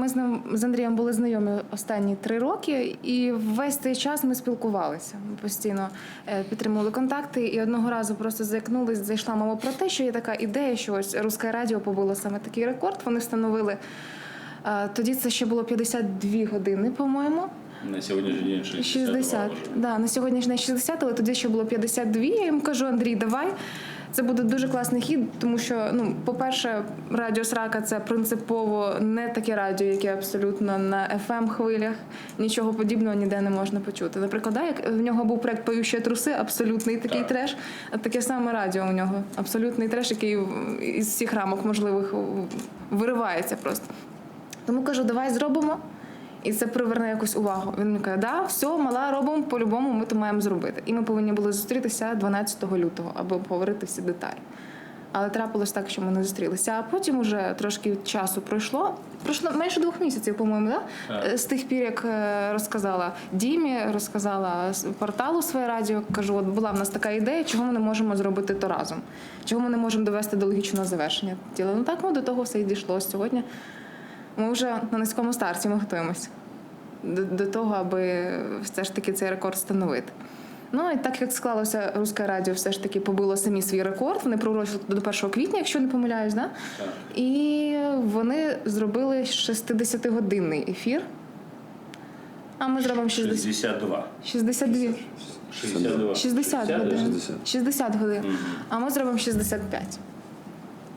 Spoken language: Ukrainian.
ми з ним з Андрієм були знайомі останні три роки, і весь цей час ми спілкувалися. Ми постійно е, підтримували контакти. І одного разу просто заякнулись, зайшла мова про те, що є така ідея, що ось Руське радіо побило саме такий рекорд. Вони встановили. е, Тоді це ще було 52 години, по-моєму. На сьогоднішній день 60. 60. Да, на сьогоднішній день 60, але тоді ще було 52. Я їм кажу, Андрій, давай. Це буде дуже класний хід, тому що, ну, по-перше, радіо Срака це принципово не таке радіо, яке абсолютно на fm хвилях. Нічого подібного ніде не можна почути. Наприклад, да, як в нього був проект Поющі труси, абсолютний такий Так. треш, а таке саме радіо у нього. Абсолютний треш, який із всіх рамок можливих виривається просто. Тому кажу, давай зробимо. І це приверне якусь увагу. Він мені каже, да, все, мала, робимо, по-любому ми то маємо зробити. І ми повинні були зустрітися 12 лютого, аби обговорити всі деталі. Але трапилось так, що ми не зустрілися. А потім уже трошки часу пройшло. Пройшло менше двох місяців, по-моєму, да? Е, з тих пір, як е, розказала Дімі, розказала порталу своє радіо. Кажу, от була в нас така ідея, чого ми не можемо зробити то разом, чого ми не можемо довести до логічного завершення. Тіла. Ну так ну, до того все і дійшло сьогодні. Ми вже на низькому старті ми готуємося до, до того, аби все ж таки цей рекорд встановити. Ну і так як склалося, Руське радіо все ж таки побило самі свій рекорд. Вони пророчили до 1 квітня, якщо не помиляюсь, да? Так. і вони зробили 60-годинний ефір. А ми зробимо 60... 62. 62. 62. 60 годин. 60 годин. А ми зробимо 65.